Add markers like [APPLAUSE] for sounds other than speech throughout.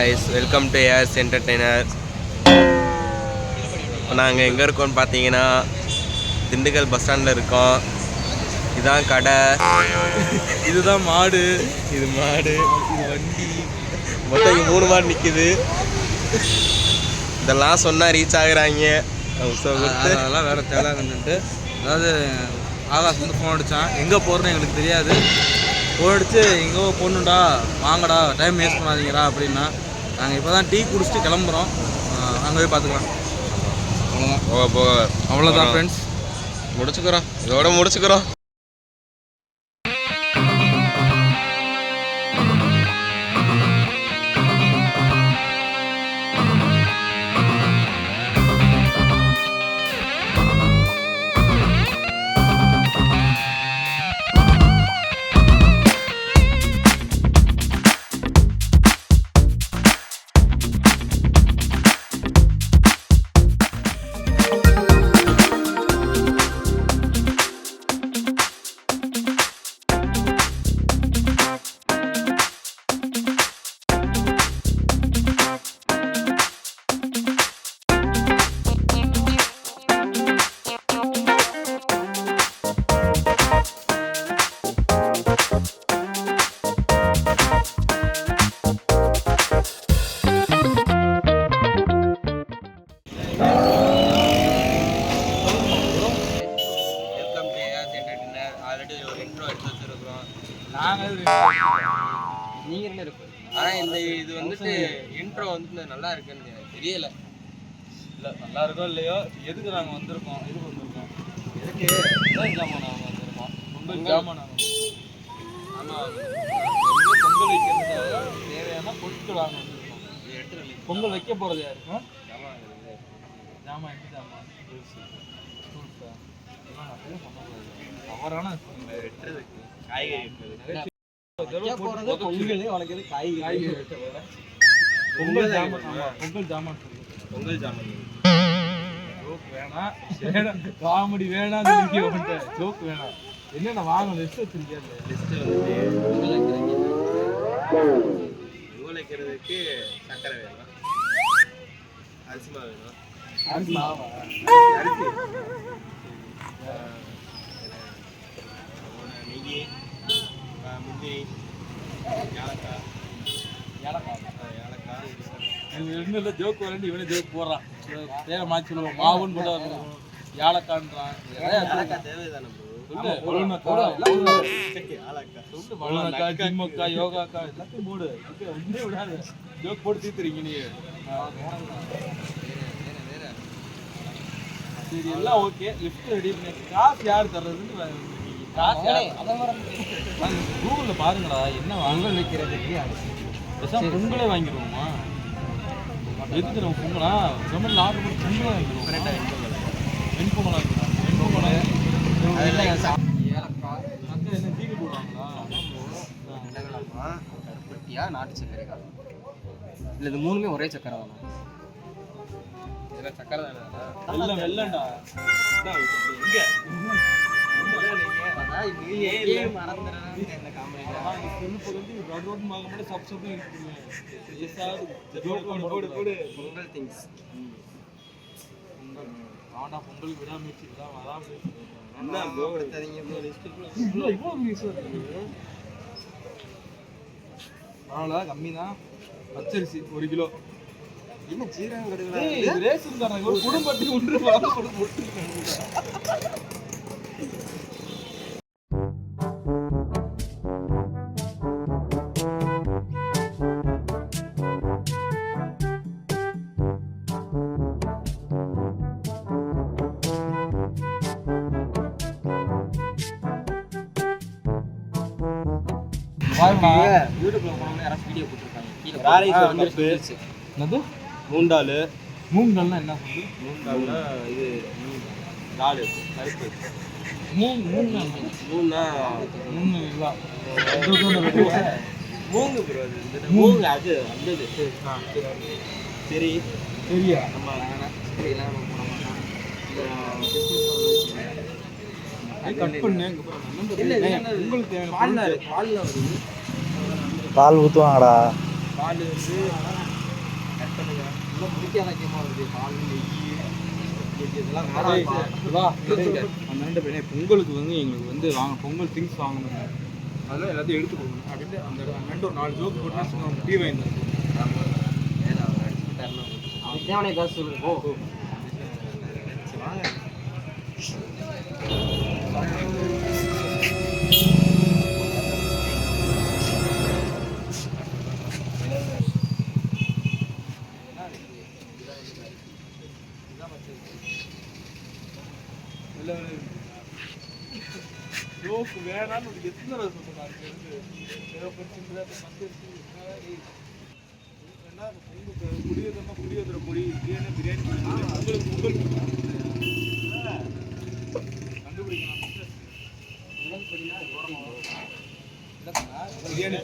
Guys welcome to airs entertainer இப்போ நாங்கள் எங்கே இருக்கோம்னு பார்த்தீங்கன்னா திண்டுக்கல் பஸ் ஸ்டாண்டில் இருக்கோம். இதான் கடை. இதுதான் மாடு. இது மாடு இது வண்டி. மொத்தம் மூணு மாடு நிற்கிது இதெல்லாம் சொன்னால் ரீச் ஆகுறாங்க. கொடுத்து அதெல்லாம் வேற தேவையானது அதாவது ஆகாஷ் வந்து ஃபோன் அடித்தான் எங்கே போகிறோன்னு எங்களுக்கு தெரியாது. ஃபோன் அடித்து எங்கோ போகணுண்டா வாங்கடா டைம் வேஸ்ட் பண்ணாதீங்கடா அப்படின்னா நாங்கள் இப்போ தான் டீ குடிச்சிட்டு கிளம்புறோம். அங்கே போய் பார்த்துக்கலாம் அவ்வளோதான் போக போக. அவ்வளோதான் ஃப்ரெண்ட்ஸ் முடிச்சுக்கிறோம். இதோட முடிச்சுக்கிறோம். தெரியல இல்லை நல்லா இருக்கோ இல்லையோ எதுக்கு நாங்கள் வந்திருக்கோம்? எதுக்கு வந்திருக்கோம்? எதுக்கு? பொங்கல் ஜாமான் நாங்கள் வந்திருக்கோம்? பொங்கல் ஜாமான் நாங்கள் ஆமாம் பொங்கல் வைக்கிறதுக்காக தேவையான பொருட்கள் வாங்க வந்திருக்கோம். எடுத்து பொங்கல் வைக்க போகிறது யாருக்கும் ஜாமான். ஜாமான் என்ன ஜாமான் தவறான காய்கறி. காய்கறி. பொங்கல் ஜாமான். பொங்கல் ஜாமான் பொங்கல். ஜாமான். ஜோக் வேணாம். வேணாம். காமெடி வேணாம். ஜோக் வேணாம். என்னென்ன வாங்க லிஸ்ட் வச்சிருக்கியா? லிஸ்ட் பொங்கல் வைக்கிறதுக்கு சக்கரை வேணும். அரிசி மாவு வேணும். அரிசி மாவா? அரிசி. நெய் முந்திரி ஏலக்காய். ஏலக்காய். இன்னும் இல்லை ஜோக் வரேன் இவனே ஜோக் போடுறான். பேரை மாற்றி சொல்லுவோம் மாவுன்னு ஏலக்காய் சொல்லு. வல்லுனக்கா ஜிம்மக்கா யோகாக்கா எல்லாத்தையும் போடு. இது ஒன்றே விடாது. ஜோக் போட்டு தீர்த்துறீங்க நீ சரி எல்லாம் ஓகே லிஃப்ட் ரெடி பண்ணி காசு யார் தர்றதுன்னு காசு கூகுளில் பாருங்கடா என்ன பொங்கல் வைக்கிறதுக்கு பேசாம பொங்கலே வாங்கிடுவோமா? எதுக்கு நம்ம பொங்கலா கவர்மெண்ட்ல ஆர்டர் பண்ணி பொங்கலே வாங்கிடுவோம் வெண்பொங்கல் வாங்கிடுவோம் வெண்பொங்கல் அக்கா என்ன தீனி போடுவாங்களா? கருப்பட்டியா நாட்டு சர்க்கரைக்கா? இல்லை இது மூணுமே ஒரே சக்கரை தானே? இதெல்லாம் சக்கரை தானே? வெள்ளம் வெள்ளம்டா இங்க. பொங்கல் திங்ஸ் பொங்கல் விடாமச்சு என்ன? பரவாயில்ல கம்மி தான் பச்சரிசி ஒரு கிலோ என்ன சீரகம் ரேஷன் காரங்க ஒரு குடும்பத்துக்கு ஒன்று வாங்க யூடியூப்ல போனவங்க யாராவது வீடியோ போட்டிருக்காங்க கீழே ராரைஸ். சொல்லிருச்சு. என்னது? மூண்டால் மூங்கல்னா என்ன சொல்லு மூண்டால்னா இது தால் பருப்பு மூணு மூணு மூணுனா மூணு. மூங்கு ப்ரோ அது மூங்கு அது அந்த இது சரி சரியா? நம்ம. கட் பண்ணு? உங்களுக்கு பால்ல. பால்ல வருது. பால் ஊற்றுவாங்கடா பால் வந்து பொங்கலுக்கு வந்து எங்களுக்கு வந்து வாங்க பொங்கல் திங்ஸ் வாங்கணும். அதெல்லாம் எல்லாத்தையும் எடுத்து கொடுக்கணும் அப்படின்ட்டு அந்த அண்ணன் ஒரு நாலு ஜோக்கு போட்டு டீ வாங்கி தரணும் அதுக்கு தேவையான காசு சொல்லுங்க உனக்கு எத்தனை தடவை புளியோதரை புளியோதரை பொடி பிரியாணி பிரியாணி உங்களுக்கு கண்டுபிடிக்கலாம். பிரியாணி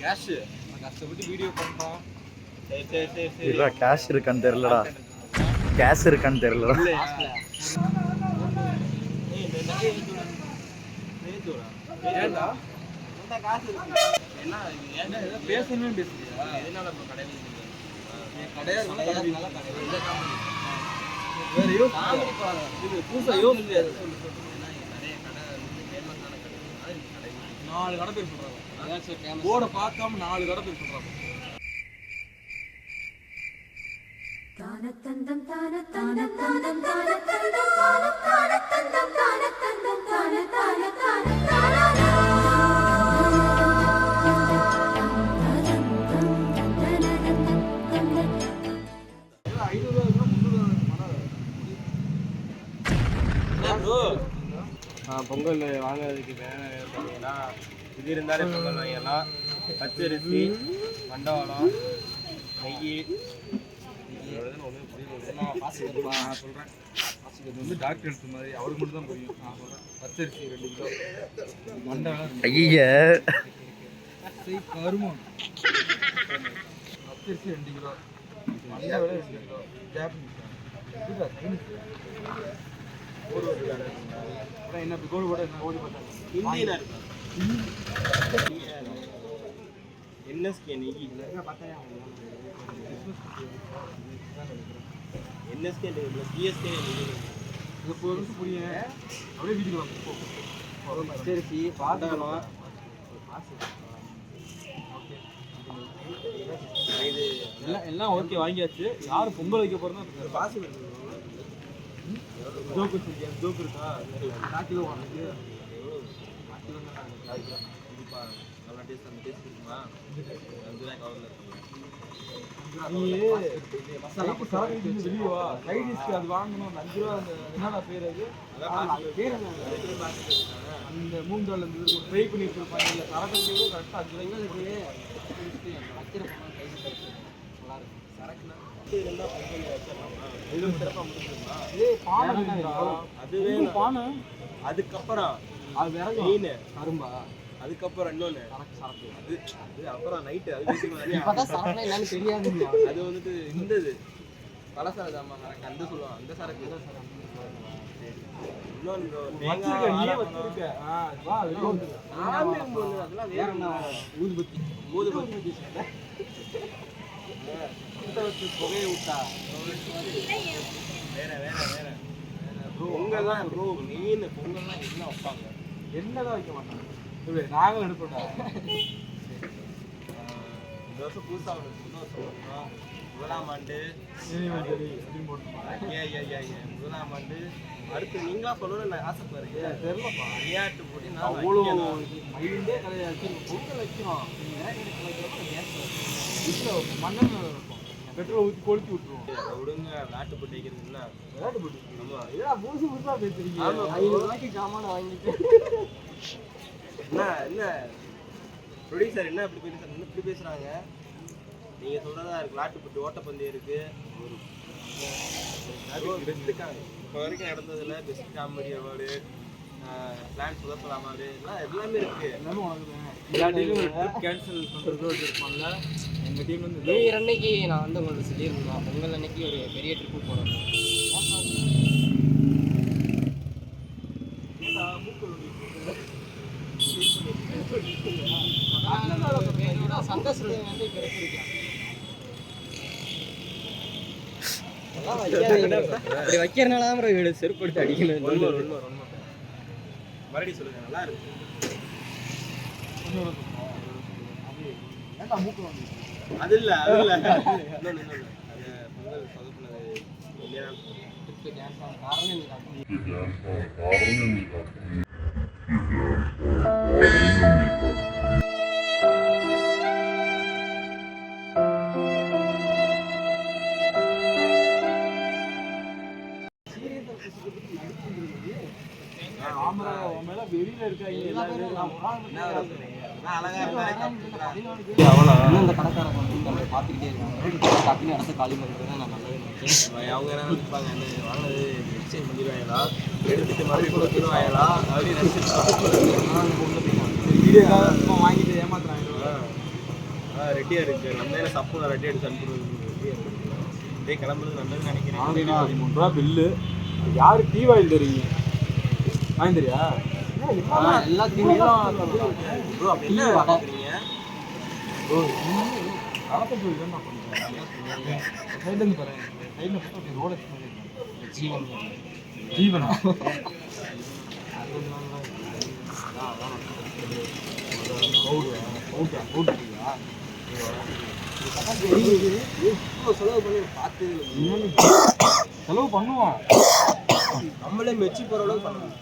கேஷ் கஷ்டப்பட்டு வீடியோ பண்ணுறோம் சரி சரி சரி சரி. இல்ல கேஷ் இருக்கான்னு தெரியலடா. கேஷ் இருக்கான்னு தெரியலடா. பேசணும்னு பேசுறியா எதனால கடையில் நாலு கடை பேர் சொல்றாங்க. போர்டை பார்க்காம நாலு கடை பேர் சொல்றாங்க தானத்தந்தம் தானத்தந்தம் தானம் தானத்தந்தம் தானத்தந்தம் தானத்தந்தம் தான தான தான தான ஐநூறு ரூபா முந்நூறு பொங்கல் வாங்குறதுக்கு தேவையான பார்த்தீங்கன்னா இது இருந்தாலே பொங்கல் வாங்கிடலாம். பச்சரிசி மண்டவளம் நெய் நான் சொல்றேன் இது வந்து டாக்டர் எடுத்த மாதிரி அவருக்கு மட்டும் தான் புரியும் நான் சொல்றேன் பச்சரிசி ரெண்டு கிலோ மண்டலம் ஐய. கருமம் பச்சரிசி ரெண்டு கிலோ மண்டை விட ரெண்டு கிலோ ஜாப்பனீஸ். கோடு என்ன கோடு போட்டா என்ன கோடு போட்டா? ஹிந்தினா இருக்கா என்எஸ்கே நெய் என்எஸ்கே பிஎஸ்கே நெய் இது புரியுங்க அப்படியே வீட்டுக்கு. பச்சரிசி பாதாளம் இது எல்லாம் எல்லாம் ஓகே வாங்கியாச்சு. யார் பொங்கல் வைக்க போறோம்னா பாசி ஜோக்கு இருக்கா? கால் கிலோ வாங்கிட்டு நல்லா டேஸ்ட் அந்த இருக்குமா அஞ்சு ரூபாய் கவர்ல அது வாங்கணும். அஞ்சு ரூபா அந்த என்னடா பேர் அது? அந்த மூங்கால் அந்த இது ட்ரை பண்ணி இல்லை சரக்கு கரெக்டாக அஞ்சு ரூபாய்க்கு வைக்கிற பணம் கை சரக்குனா இது வேணும் பானை? அதுக்கப்புறம் அது விறகு. மெயின் கரும்பா. அதுக்கப்புறம் சரக்கு அது அது அப்புறம் நைட்டு அது [LAUGHS] என்னன்னு தெரியாது. அது வந்துட்டு இந்த இது. பலசர ஜாமான் சரக்கு. அந்த சொல்லுவாங்க. அந்த சரக்கு. புகையை விட்டா? வேற வேற வேற. பொங்கல்லாம் ப்ரோ. மெயின் பொங்கல்லாம் என்ன வைப்பாங்க? என்னதான் வைக்க மாட்டாங்க. இப்படி நாங்களும் எடுப்போம்டா. [LAUGHS] இந்த வருஷம் புதுசாக ஒரு புது வருஷம் வரும். முதலாம் ஆண்டு. ஐயா ஐயா ஐயா ஐயா முதலாம் ஆண்டு. அடுத்து நீங்களா சொல்லணும்னு நான் ஆசைப்படுறேன் தெரியலப்பா. விளையாட்டு போட்டி நான் அவ்வளோ. மைண்டே கிடையாது. பொங்கல் வைக்கிறோம் வீட்டில் மண்ணெண்ணெய் வைப்போம். பெட்ரோல் ஊற்றி கொளுத்தி விட்டுருவோம். விடுங்க. விளையாட்டு போட்டி வைக்கிறது என்ன? விளையாட்டு போட்டு ஆமா. இதா புதுசு புதுசாக பேசுறீங்க. ஐநூறு ரூபாய்க்கு ஜாமான வாங்கிட்டு. என்ன என்ன? ப்ரொடியூசர் என்ன இப்படி பேசுறாங்க? என்ன இப்படி பேசுறாங்க? நீங்க சொல்றதா இருக்கு. விளையாட்டு போட்டி ஓட்டப்பந்தயம் இருக்கு. பெஸ்ட்டுக்காங்க இப்போ வரைக்கும் நடந்ததுல பெஸ்ட் காமெடி அவார்டு பிளான் சுதப்பல் அவார்டு எல்லாம் எல்லாமே இருக்கு. எல்லாமே உனக்கு ஒரு ட்ரிப் கேன்சல் பண்ணுறது வச்சுருப்பான்ல. எங்கள் டீம் வந்து நியூ இயர் அன்னைக்கு நான் வந்து உங்களுக்கு சொல்லியிருந்தேன். பொங்கல் அன்னைக்கு ஒரு பெரிய ட்ரிப்பு போனோம். வந்து இப்போ எடுத்துருக்கலாம் அப்படி வைக்கிறனால தான் bro இவனை செருப்பு எடுத்து அடிக்கணும் மறுபடியும் சொல்லுங்க நல்லா இருக்கு. அது இல்ல அது இல்ல. பொங்கல் சொதப்புனது இன்னும் இந்த கடைக்காரங்க வந்து நம்மளை பார்த்துக்கிட்டே இருக்காங்க டக்குனு இடத்த காலி பண்ணுறது நான் நல்லாவே நினைச்சேன் அவங்க என்ன நினைப்பாங்க என்ன வாங்கினது எக்ஸ்சேஞ்ச் பண்ணிடுவாங்களா எடுத்துட்டு மறுபடியும் கொடுத்துருவாங்களா அப்படின்னு வீடியோ வாங்கிட்டு ஏமாத்துறாங்க ரெடியா இருக்கு நம்ம என்ன சப்போல ரெடி எடுத்து அனுப்புறது ரெடியா இதே கிளம்புறது நல்லதுன்னு நினைக்கிறேன் பதிமூணு ரூபா பில்லு யாரு டீ வாயில் தெரியுங்க வாங்கி தெரியா எல்லாத்தையுமே ப்ரோ அப்படி என்ன பார்க்குறீங்க கலப்பை போய் தான் நான் பண்ணுறேன் சைட்லேருந்து பாருங்க சைடில் மட்டும் அப்படி ரோட ஜீவன் ஜீவனா செலவு பண்ணுவான். நம்மளே மெச்சி போற அளவுக்கு பண்ணுவோம்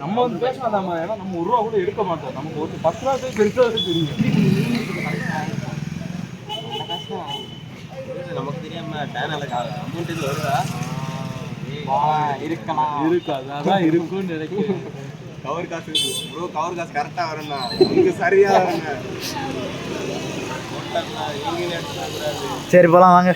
நம்ம வந்து பேசாதாம ஏன்னா நம்ம ஒரு ரூபா கூட எடுக்க மாட்டோம். நமக்கு ஒரு பத்து ரூபா பெருசாக தெரியும். நமக்கு தெரியாம டேனால அமௌண்ட் இது வருதா? இருக்கலாம். இருக்காது அதான் இருக்கும்னு நினைக்கிறேன். கவர் காசு ப்ரோ கவர் காசு கரெக்டாக வரணும்ண்ணா உங்களுக்கு சரியா வரணும் ஹோட்டல்னா எங்கேயும் எடுத்துக்கூடாது சரி போகலாம் வாங்க.